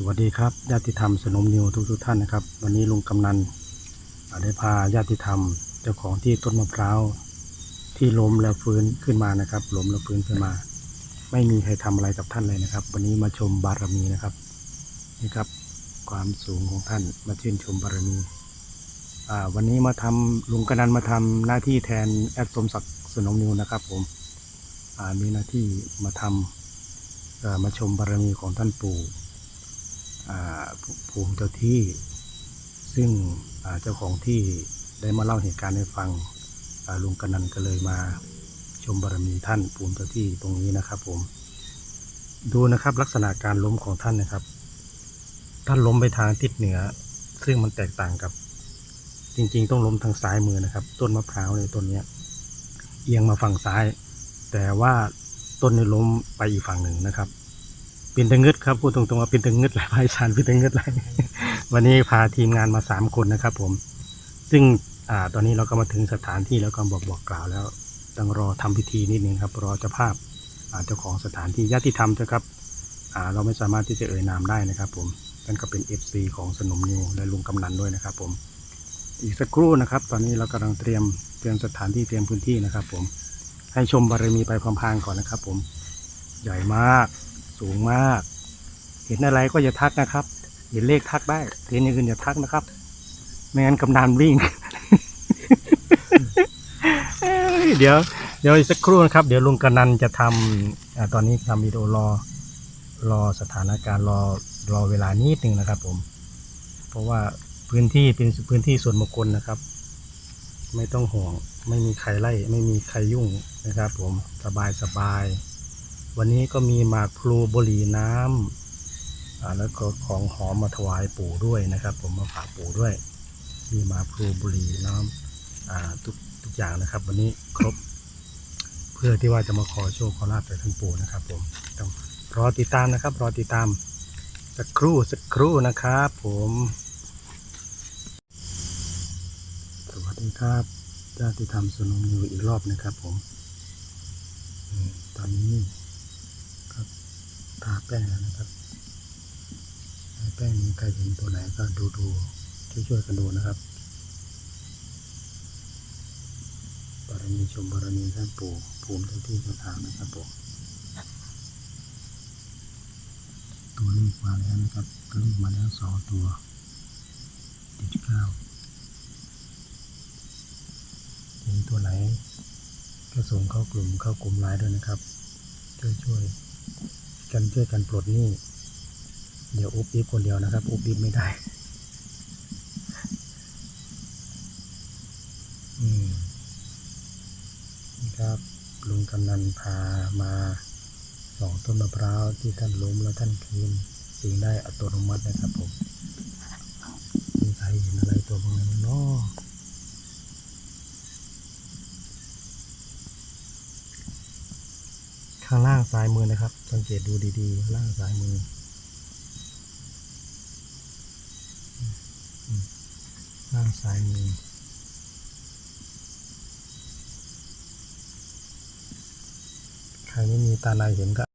สวัสดีครับญาติธรรมสนมนิวทุกทุกท่านนะครับ วันนี้ลุงกำนันได้พาญาติธรรมเจ้าของที่ต้นมะพร้าวที่ล้มแล้วฟื้นขึ้นมานะครับล้มแล้วฟื้นขึ้นมา ไม่มีใครทำอะไรกับท่านเลยนะครับ วันนี้มาชมบารมีนะครับนี่ครับ ความสูงของท่านมาชื่นชมบารมีอ่าวันนี้มาทำลุงกำนันมาทำหน้าที่แทนแอดสมศักดิ์สนมนิวนะครับ ผมอ่ามีหน้าที่มาทำเอ่อมาชมบารมีของท่านปู่ ภูมิเจ้าที่ ซึ่งเจ้าของที่ได้มาเล่าเหตุการณ์ให้ฟังลุงกนันก็เลยมาชมบารมีท่านภูมิเจ้าที่ตรงนี้นะครับผม ดูนะครับลักษณะการล้มของท่านนะครับ ท่านล้มไปทางทิศเหนือ ซึ่งมันแตกต่างกับ จริง ๆ ต้องล้มทางซ้ายมือนะครับ ต้นมะพร้าวในต้นนี้เอียงมาฝั่งซ้าย แต่ว่าต้นนี้ล้มไปอีกฝั่งหนึ่งนะครับ เป็นตะงึดครับพูดตรงๆว่าเป็นตะงึดหละภายสารเป็นตะงึดเลยวันนี้พาทีมงานมาสามคนนะครับ ผม ซึ่งอ่าตอนนี้เราก็มาถึงสถานที่แล้วก็บอกบอกกล่าวแล้วต้องรอทำพิธีนิดนึงครับ รอเจ้าภาพเจ้าของสถานที่ญาติธรรมนะครับเราไม่สามารถที่จะเอ่ยนามได้นะครับ ผมนั่นก็เป็น FC ของสนมนิวและลุงกำนันด้วยนะครับ ผม อีกสักครู่นะครับ ตอนนี้เรากำลังเตรียมเตรียมสถานที่เตรียมพื้นที่นะครับ ผมให้ชมบารมีไปพร้อมๆก่อนนะครับ ผมใหญ่มาก สูงมาก เห็นอะไรก็อย่าทักนะครับ เห็นเลขทักได้เห็นอย่างอื่นอย่าทักนะครับ ไม่งั้นกำนันวิ่ง เดี๋ยว เดี๋ยวอีกสักครู่นะครับ เดี๋ยวลุงกำนันจะทำอตอนนี้ทำวิดีโอรอ รอสถานการณ์รอรอเวลานิดหนึ่งนะครับผม เพราะว่าพื้นที่เป็นพื้นที่ส่วนบุคคลนะครับ ไม่ต้องห่วง ไม่มีใครไล่ ไม่มีใครยุ่งนะครับผม สบายสบาย วันนี้ก็มีหมากพลูบุหรี่น้ำแล้วก็ของหอมมาถวายปู่ด้วยนะครับ ผมมาฝากปู่ด้วย มีหมากพลูบุหรี่น้ำทุกทุกอย่างนะครับ วันนี้ครบ เพื่อที่ว่าจะมาขอโชคขอลาบจากท่านปู่นะครับ ผมต้องรอติดตามนะครับ รอติดตามสักครู่สักครู่นะครับ ผมสวัสดีครับญาติธรรมสนมอยู่อีกรอบนะครับผมตอนนี้ แป้งนะครับแป้งมีใครเห็นตัวไหนก็ดูดูช่วยช่วยๆกันดูนะครับบารมีชมบารมีท่านปู่ภูมิเจ้าที่เจ้าทางนะครับผมตัวเลขมาแล้วนะครับตัวเลขมาแล้วสองตัวติดเก้าเห็นตัวไหนก็ส่งเข้ากลุ่มเข้ากลุ่มไลน์ด้วยนะครับ ช่วยช่วย กันช่วยกันปลดหนี้เดี๋ยวอุบอิบคนเดียวนะครับ อุบอิบไม่ได้ อืมนะครับลุงกำนันพามาสองต้นมะพร้าวที่ท่านล้มแล้วท่านคืนสิ่งได้อัตโนมัตินะครับผมมีใครเห็นอะไรตัวบางอย่างเนาะ ข้างล่างซ้ายมือนะครับ สังเกตดูดีๆ ล่างซ้ายมือ ล่างซ้ายมือ ใครไม่มีตาในเห็นก็